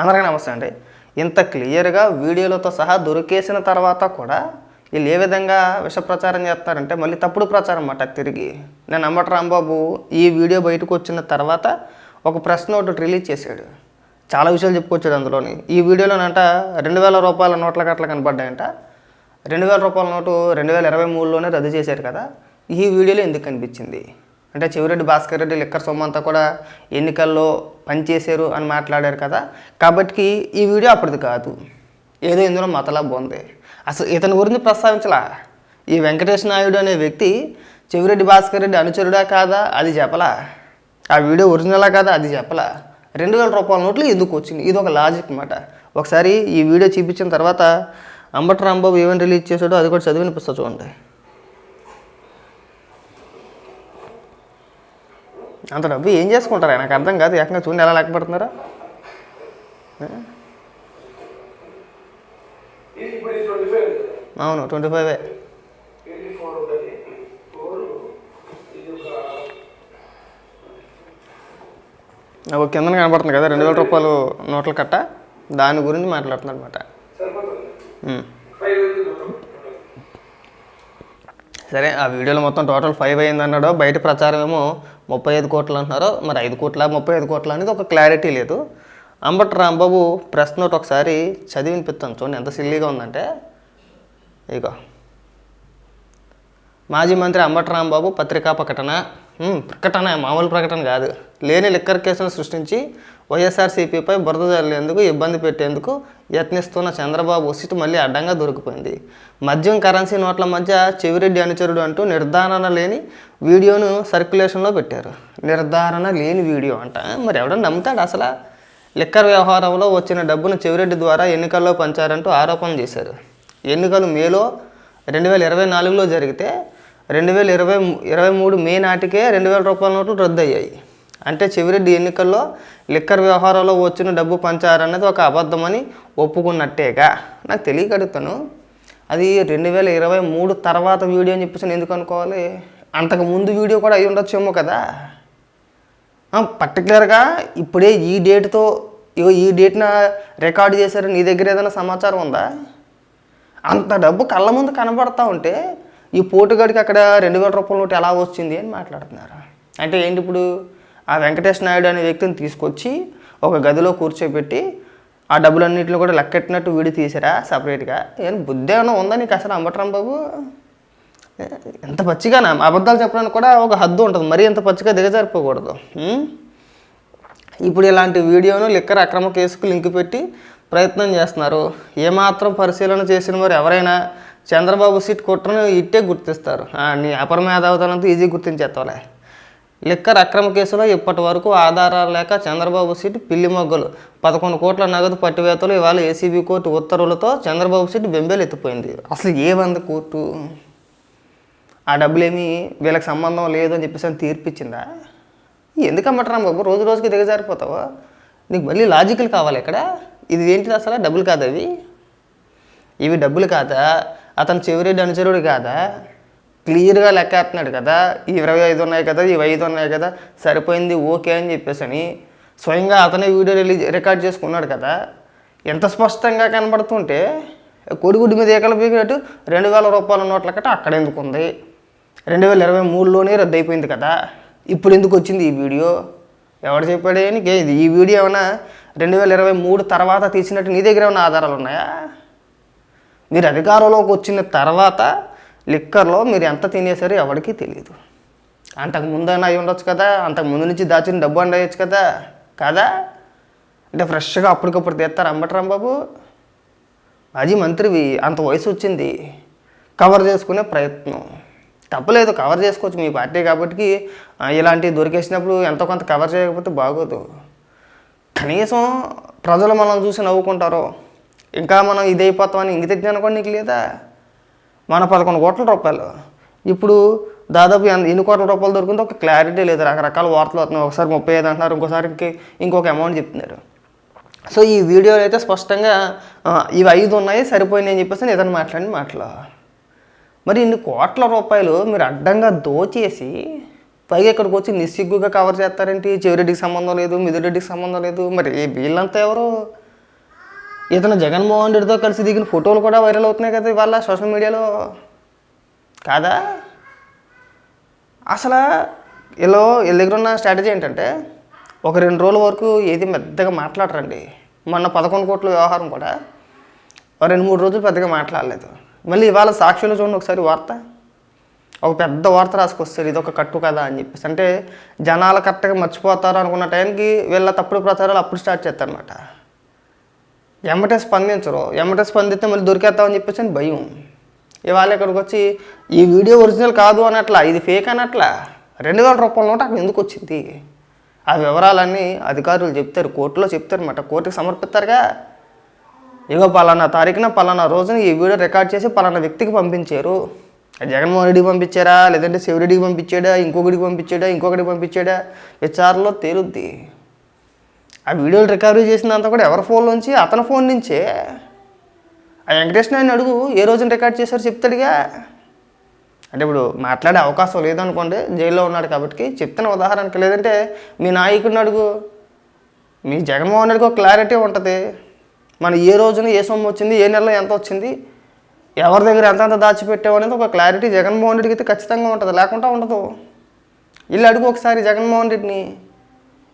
అందరికీ నమస్తే అండి. ఇంత క్లియర్గా వీడియోలతో సహా దొరికేసిన తర్వాత కూడా వీళ్ళు ఏ విధంగా విష ప్రచారం చేస్తారంటే మళ్ళీ తప్పుడు ప్రచారం అన్నమాట తిరిగి. నేను అంబటి రాంబాబు. ఈ వీడియో బయటకు వచ్చిన తర్వాత ఒక ప్రశ్న ఒకటి రిలీజ్ చేశాడు. చాలా విషయాలు చెప్పుకొచ్చాడు అందులోని. ఈ వీడియోలోనంట రెండు వేల రూపాయల నోట్ల కట్ల కనపడ్డాయంట రెండు వేల రూపాయల నోటు రెండు వేల ఇరవై మూడులోనే రద్దు చేశారు కదా. ఈ వీడియోలో ఎందుకు కనిపించింది? అంటే చెవిరెడ్డి భాస్కర్ రెడ్డి లిక్కర్ సొమ్మంతా కూడా ఎన్నికల్లో పనిచేశారు అని మాట్లాడారు కదా. కాబట్టి ఈ వీడియో అప్పటిది కాదు. ఏదో ఇందులో మతలాభం ఉంది. అసలు ఇతని గురించి ప్రస్తావించలా? ఈ వెంకటేష్ నాయుడు అనే వ్యక్తి చెవిరెడ్డి భాస్కర్ రెడ్డి అనుచరుడా కాదా? అది చెప్పలా? ఆ వీడియో ఒరిజినలా కాదా? అది చెప్పలా? రెండు వేల రూపాయల నోట్లు ఎందుకు వచ్చింది? ఇది ఒక లాజిక్ అన్నమాట ఒకసారి ఈ వీడియో చూపించిన తర్వాత అంబటి రాంబాబు ఏమని రిలీజ్ చేశాడో అది కూడా చదివినిపిస్తా చూడండి. అంత డబ్బు ఏం చేసుకుంటారా? నాకు అర్థం కాదు. ఏకంగా చూడండి ఎలా లేకపోతున్నారా? అవును ట్వంటీ ఫైవ్ ఎయిటీ కిందన కింద కనబడుతుంది కదా రెండు వేల రూపాయలు నోట్ల కట్ట. దాని గురించి మాట్లాడుతున్నాడు అనమాట సరే ఆ వీడియోలో మొత్తం టోటల్ ఫైవ్ అయింది అన్నాడు బయట ప్రచారం ఏమో ముప్పై ఐదు కోట్లు అంటున్నారు మరి ఐదు కోట్ల ముప్పై ఐదు కోట్ల అనేది ఒక క్లారిటీ లేదు. అంబటి రాంబాబు ప్రెస్ నోట్ ఒకసారి చదివి వినిపిస్తాను చూడండి ఎంత సిల్లీగా ఉందంటే. ఇగో మాజీ మంత్రి అంబటి రాంబాబు పత్రికా ప్రకటన. ప్రకటన మామూలు ప్రకటన కాదు. లేని లిక్కర్ కేసును సృష్టించి వైఎస్ఆర్సీపీపై బురద జల్లేందుకు ఇబ్బంది పెట్టేందుకు యత్నిస్తున్న చంద్రబాబు సీటు మళ్ళీ అడ్డంగా దొరికిపోయింది. మద్యం కరెన్సీ నోట్ల మధ్య చెవిరెడ్డి అనుచరుడు అంటూ నిర్ధారణ లేని వీడియోను సర్క్యులేషన్లో పెట్టారు. నిర్ధారణ లేని వీడియో అంట. మరి ఎవడన్నా నమ్ముతాడు అసలు? లిక్కర్ వ్యవహారంలో వచ్చిన డబ్బును చెవిరెడ్డి ద్వారా ఎన్నికల్లో పంచారంటూ ఆరోపణ చేశారు. ఎన్నికలు మేలో రెండు వేల ఇరవై నాలుగులో జరిగితే రెండు వేల ఇరవై ఇరవై మూడు మే నాటికే రెండు వేల రూపాయల నోట్లు రద్దు అయ్యాయి అంటే చెవిరెడ్డి ఎన్నికల్లో లిక్కర్ వ్యవహారంలో వచ్చిన డబ్బు పంచారన్నది ఒక అబద్ధమని ఒప్పుకున్నట్టేగా. నాకు తెలియగడుగుతాను అది రెండు వేల ఇరవై మూడు తర్వాత వీడియో అని చెప్పేసి నేను ఎందుకు అనుకోవాలి? అంతకు ముందు వీడియో కూడా అయి ఉండొచ్చేమో కదా. పర్టికులర్గా ఇప్పుడే ఈ డేట్తో ఇగో ఈ డేట్న రికార్డ్ చేశారు. నీ దగ్గర ఏదైనా సమాచారం ఉందా? అంత డబ్బు కళ్ళ ముందు కనబడతా ఉంటే ఈ పోటుగాడికి అక్కడ రెండు వేల రూపాయల నోటు ఎలా వచ్చింది అని మాట్లాడుతున్నారు? అంటే ఏంటి ఇప్పుడు ఆ వెంకటేష్ నాయుడు అనే వ్యక్తిని తీసుకొచ్చి ఒక గదిలో కూర్చోబెట్టి ఆ డబ్బులన్నింటిని కూడా లెక్కెట్టినట్టు వీడి తీసారా సపరేట్గా? ఏం బుద్ధి ఏమైనా ఉందా నీకు అసలు అంబట్రాం బాబు? ఎంత పచ్చిగానా? అబద్ధాలు చెప్పడానికి కూడా ఒక హద్దు ఉంటుంది. మరీ ఎంత పచ్చిగా దిగజారిపోకూడదు. ఇప్పుడు ఇలాంటి వీడియోను లిక్కర్ అక్రమ కేసుకు లింక్ పెట్టి ప్రయత్నం చేస్తున్నారు. ఏమాత్రం పరిశీలన చేసిన వారు ఎవరైనా చంద్రబాబు సీట్ కుట్రను ఇట్టే గుర్తిస్తారు. ఆ, నీ అపర మేధావుతనంతా ఈజీ గుర్తించేస్తావులే. లిక్కర్ అక్రమ కేసులో ఇప్పటి వరకు ఆధారాలు లేక చంద్రబాబు సీటు పిల్లి మొగ్గలు. పదకొండు కోట్ల నగదు పట్టివేతలు ఇవాళ ఏసీబీ కోర్టు ఉత్తర్వులతో చంద్రబాబు సీటు బెంబేలు ఎత్తిపోయింది. అసలు ఏ కోర్టు ఆ డబ్బులేమి వీళ్ళకి సంబంధం లేదు అని చెప్పేసి అని తీర్పిచ్చిందా? ఎందుకు బాబు? రోజు రోజుకి దిగజారిపోతావా? నీకు మళ్ళీ లాజికల్ కావాలి ఇక్కడ ఇది ఏంటిది అసలు? డబ్బులు కాదు అవి. ఇవి డబ్బులు కాదా? అతను చివరి అనుచరుడు కాదా? క్లియర్గా లెక్కేస్తున్నాడు కదా. ఇరవై ఐదు ఉన్నాయి కదా ఇవి ఐదు ఉన్నాయి కదా సరిపోయింది ఓకే అని చెప్పేసి అని స్వయంగా అతనే వీడియో రిలీజ్ రికార్డ్ చేసుకున్నాడు కదా. ఎంత స్పష్టంగా కనబడుతుంటే కొడుగుడ్డి మీద ఏకలు పీకినట్టు రెండు వేల రూపాయల నోట్ల కట్ట అక్కడ ఎందుకు ఉంది? రెండు వేల ఇరవై మూడులోనే రద్దు అయిపోయింది కదా. ఇప్పుడు ఎందుకు వచ్చింది ఈ వీడియో? ఎవడు చెప్పాడే నీకే ఇది ఈ వీడియో ఏమైనా రెండు వేల ఇరవై మూడు తర్వాత తీసినట్టు నీ దగ్గర ఏమైనా ఆధారాలు ఉన్నాయా? మీరు అధికారంలోకి వచ్చిన తర్వాత లిక్కర్లో మీరు ఎంత తినేసారో ఎవరికీ తెలియదు అంతకు ముందైనా అయి ఉండొచ్చు కదా అంతకు ముందు నుంచి దాచిన డబ్బు అండవచ్చు కదా కదా? అంటే ఫ్రెష్గా అప్పటికప్పుడు తీస్తారు అంబటరాం బాబు మాజీ మంత్రివి అంత వయసు వచ్చింది. కవర్ చేసుకునే ప్రయత్నం. తప్పలేదు కవర్ చేసుకోవచ్చు మీ పార్టీ కాబట్టి ఇలాంటివి దొరికేసినప్పుడు ఎంతో కొంత కవర్ చేయకపోతే బాగోదు. కనీసం ప్రజలు మనం చూసి నవ్వుకుంటారు. ఇంకా మనం ఇది అయిపోతామని ఇంగిత జ్ఞానం కూడా నీకు లేదా? మన పదకొండు కోట్ల రూపాయలు. ఇప్పుడు దాదాపు ఎన్ని కోట్ల రూపాయలు దొరికిందో ఒక క్లారిటీ లేదు. రకరకాల వార్తలు వస్తున్నాయి. ఒకసారి ముప్పై ఐదు అంటున్నారు ఇంకోసారి ఇంకొక అమౌంట్ చెప్తున్నారు. సో ఈ వీడియోలో అయితే స్పష్టంగా ఇవి ఐదు ఉన్నాయి సరిపోయినాయి అని చెప్పేసి ఏదైనా మాట్లాడిన మాటలు? మరి ఇన్ని కోట్ల రూపాయలు మీరు అడ్డంగా దోచేసి పైగా ఇక్కడికి వచ్చి నిస్సిగ్గుగా కవర్ చేస్తారేంటి? చెవిరెడ్డికి సంబంధం లేదు మిదిరెడ్డికి సంబంధం లేదు. మరి వీళ్ళంతా ఎవరు? ఇతను జగన్మోహన్ రెడ్డితో కలిసి దిగిన ఫోటోలు కూడా వైరల్ అవుతున్నాయి కదా ఇవాళ సోషల్ మీడియాలో. కాదా? అసలు వీళ్ళు వీళ్ళ దగ్గర ఉన్న స్ట్రాటజీ ఏంటంటే ఒక రెండు రోజుల వరకు ఏది పెద్దగా మాట్లాడరండి. మొన్న పదకొండు కోట్ల వ్యవహారం కూడా ఒక రెండు మూడు రోజులు పెద్దగా మాట్లాడలేదు. మళ్ళీ ఇవాళ సాక్షులు చూడండి ఒకసారి వార్త. ఒక పెద్ద వార్త రాసుకొస్తారు ఇది ఒక కట్టు కదా అని చెప్పేసి. అంటే జనాలు కరెక్ట్గా మర్చిపోతారు అనుకున్న టైంకి వీళ్ళ తప్పుడు ప్రచారాలు అప్పుడు స్టార్ట్ చేస్తారనమాట ఎమ్మటే స్పందించరు. ఎమ్మటే స్పందిస్తే మళ్ళీ దొరికేస్తామని చెప్పేసి అని భయం. ఇవాళ ఇక్కడికి వచ్చి ఈ వీడియో ఒరిజినల్ కాదు అనట్లా ఇది ఫేక్ అనట్లా రెండు వేల రూపాయల నోట అక్కడ ఎందుకు వచ్చింది? ఆ వివరాలన్నీ అధికారులు చెప్తారు కోర్టులో చెప్తారు అన్నమాట కోర్టుకి సమర్పిస్తారుగా. ఇగో పలానా తారీఖున పలానా రోజున ఈ వీడియో రికార్డ్ చేసి పలానా వ్యక్తికి పంపించారు. జగన్మోహన్ రెడ్డికి పంపించారా? లేదంటే శివరెడ్డికి పంపించాడా? ఇంకొకటికి పంపించాడా? ఇంకొకటికి పంపించాడా? విచారణలో తేలుద్ది. ఆ వీడియోలు రికవరీ చేసినంత కూడా ఎవరి ఫోన్ నుంచి అతని ఫోన్ నుంచే. ఆ వెంకటేష్ నాయన అడుగు ఏ రోజున రికార్డ్ చేశారు చెప్తాడుగా. అంటే ఇప్పుడు మాట్లాడే అవకాశం లేదనుకోండి జైల్లో ఉన్నాడు కాబట్టి చెప్తున్న ఉదాహరణకి లేదంటే మీ నాయకుడిని అడుగు. మీ జగన్మోహన్ రెడ్డికి ఒక క్లారిటీ ఉంటుంది. మన ఏ రోజున ఏ సొమ్ము వచ్చింది ఏ నెలలో ఎంత వచ్చింది ఎవరి దగ్గర ఎంతంత దాచిపెట్టావు అనేది ఒక క్లారిటీ జగన్మోహన్ రెడ్డికి అయితే ఖచ్చితంగా ఉంటుంది. లేకుండా ఉండదు. వీళ్ళు అడుగు ఒకసారి జగన్మోహన్ రెడ్డిని.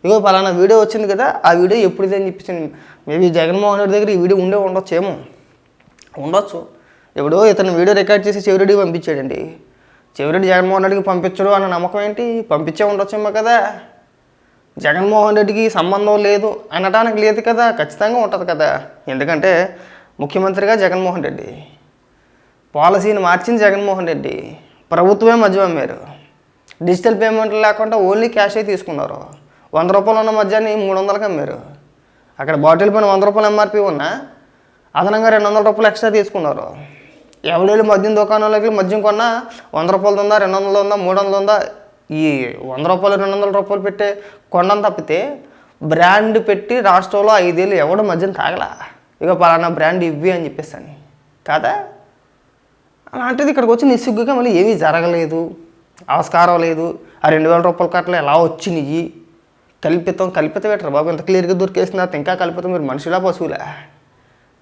ఇగో పలానా వీడియో వచ్చింది కదా ఆ వీడియో ఎప్పుడు ఇది అని చెప్పించింది మేబీ జగన్మోహన్ రెడ్డి దగ్గర ఈ వీడియో ఉండే ఉండొచ్చేమో. ఉండొచ్చు. ఎప్పుడో ఇతను వీడియో రికార్డ్ చేసి చెవిరెడ్డికి పంపించాడండి. చెవిరెడ్డి జగన్మోహన్ రెడ్డికి పంపించడు అన్న నమ్మకం ఏంటి? పంపించే ఉండొచ్చేమో కదా. జగన్మోహన్ రెడ్డికి సంబంధం లేదు అనటానికి లేదు కదా ఖచ్చితంగా ఉంటుంది కదా. ఎందుకంటే ముఖ్యమంత్రిగా జగన్మోహన్ రెడ్డి. పాలసీని మార్చింది జగన్మోహన్ రెడ్డి. ప్రభుత్వమే మధ్య అమ్మారు డిజిటల్ పేమెంట్లు లేకుండా ఓన్లీ క్యాషే తీసుకున్నారు. వంద రూపాయలు ఉన్న మద్యాన్ని మూడు వందలకి అమ్మారు. అక్కడ బాటిల్ పైన వంద రూపాయలు ఎంఆర్పి ఉన్నా అదనంగా రెండు వందల రూపాయలు ఎక్స్ట్రా తీసుకున్నారు. ఎవడెళ్ళి మద్యం దుకాణంలోకి మద్యం కొన్నా వంద రూపాయలు ఉందా రెండు వందలు ఉందా మూడు వందలు ఉందా? ఈ వంద రూపాయలు రెండు వందల రూపాయలు పెట్టే కొండను తప్పితే బ్రాండ్ పెట్టి రాష్ట్రంలో ఐదేళ్ళు ఎవడు మద్యం తాగలా? ఇక పలానా బ్రాండ్ ఇవ్వి అని చెప్పేసాను. కాదా? అలాంటిది ఇక్కడికి వచ్చి నిస్సిగ్గుగా మళ్ళీ ఏమీ జరగలేదు. ఆస్కారం లేదు. ఆ రెండు వేల రూపాయల కట్టలు ఎలా వచ్చినాయి? కల్పితం కల్పిత పెట్టరు బాబు? ఎంత క్లియర్గా దొరికేసిన ఇంకా కల్పితం మీరు మనుషులా పశువులా?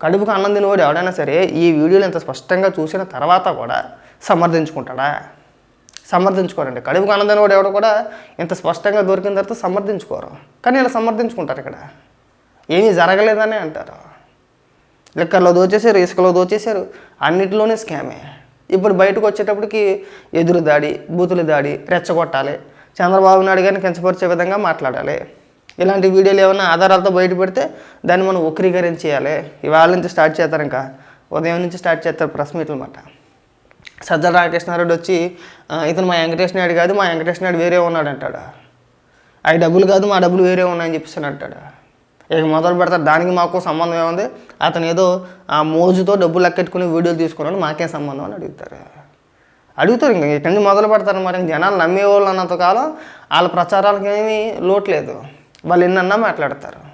కడుపుకు అన్నం తినవాడు ఎవడైనా సరే ఈ వీడియోలు ఇంత స్పష్టంగా చూసిన తర్వాత కూడా సమర్థించుకుంటాడా? సమర్థించుకోరండి. కడుపుకు అన్నం తినవాడు ఎవడు కూడా ఇంత స్పష్టంగా దొరికిన తర్వాత సమర్థించుకోరు. కానీ ఇలా సమర్థించుకుంటారు ఇక్కడ. ఏమీ జరగలేదని అంటారు. లిక్కర్లో దోచేశారు ఇసుకలో దోచేశారు అన్నిటిలోనే స్కామే. ఇప్పుడు బయటకు వచ్చేటప్పటికి ఎదురు దాడి బూతులు దాడి రెచ్చగొట్టాలి చంద్రబాబు నాయుడు గారిని కించపరిచే విధంగా మాట్లాడాలి. ఇలాంటి వీడియోలు ఏమైనా ఆధారాలతో బయటపెడితే దాన్ని మనం వక్రీకరించేయాలి. ఇవాళ నుంచి స్టార్ట్ చేస్తారు ఇంకా. ఉదయం నుంచి స్టార్ట్ చేస్తారు ప్రెస్ మీట్లు అన్నమాట. సజ్జల రామకృష్ణారెడ్డి వచ్చి ఇతను మా వెంకటేష్ నాయుడు కాదు మా వెంకటేష్ నాయుడు వేరే ఉన్నాడు అంటాడు. అవి డబ్బులు కాదు మా డబ్బులు వేరే ఉన్నాయని చెప్పేసి అంటాడు. ఇక మొదలు పెడతారు దానికి మాకు సంబంధం ఏముంది? అతను ఏదో ఆ మోజుతో డబ్బులు లెక్కెట్టుకుని వీడియోలు తీసుకున్నాడు మాకేం సంబంధం అని అడుగుతారు. అడుగుతారు ఇంకా ఇక్కడి నుంచి మొదలు పెడతారు మరి జనాలు నమ్మేవాళ్ళు అన్నంత కాలం వాళ్ళ ప్రచారాలకు ఏమీ లోటు లేదు. వాళ్ళు ఎన్నన్నా మాట్లాడతారు.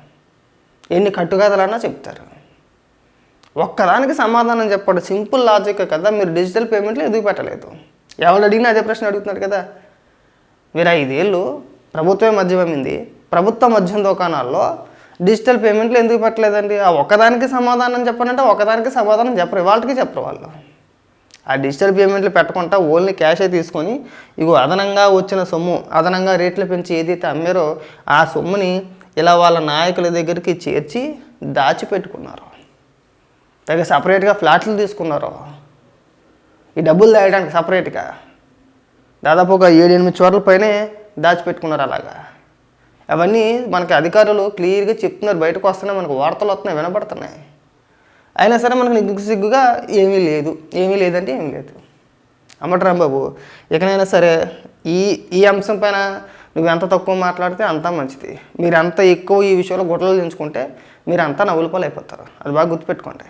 ఎన్ని కట్టుకథలన్నా చెప్తారు. ఒక్కదానికి సమాధానం చెప్పండి. సింపుల్ లాజిక్ కదా మీరు డిజిటల్ పేమెంట్లు ఎందుకు పెట్టలేదు? ఎవరు అడిగినా అదే ప్రశ్న అడుగుతున్నారు కదా. మీరు ఐదేళ్ళు ప్రభుత్వమే మద్యం అమ్మింది ప్రభుత్వ మద్యం దుకాణాల్లో డిజిటల్ పేమెంట్లు ఎందుకు పెట్టలేదండి? ఆ ఒకదానికి సమాధానం చెప్పనంటే ఒకదానికి సమాధానం చెప్పరు. వాళ్ళకి చెప్పరు వాళ్ళు. ఆ డిజిటల్ పేమెంట్లు పెట్టకుండా ఓన్లీ క్యాషే తీసుకొని ఇగో అదనంగా వచ్చిన సొమ్ము అదనంగా రేట్లు పెంచి ఏదైతే అమ్మారో ఆ సొమ్ముని ఇలా వాళ్ళ నాయకుల దగ్గరికి చేర్చి దాచిపెట్టుకున్నారు. పైగా సపరేట్గా ఫ్లాట్లు తీసుకున్నారు. ఈ డబ్బులు దాయడానికి సపరేట్గా దాదాపు ఒక ఏడు ఎనిమిది చోట్ల పైనే దాచిపెట్టుకున్నారు అలాగా. అవన్నీ మనకి అధికారులు క్లియర్గా చెప్తున్నారు. బయటకు వస్తున్నాయి మనకు వార్తలు వస్తున్నాయి వినపడుతున్నాయి అయినా సరే మనకు నిగ్గు సిగ్గుగా ఏమీ లేదు. ఏమీ లేదంటే ఏమీ లేదు. అమ్మటరాం బాబు ఇకనైనా సరే ఈ ఈ అంశం పైన నువ్వు ఎంత తక్కువ మాట్లాడితే అంత మంచిది. మీరు అంత ఎక్కువ ఈ విషయంలో గుట్టలు దించుకుంటే మీరు అంతా నవ్వులపాలు అయిపోతారు అది బాగా గుర్తుపెట్టుకోండి.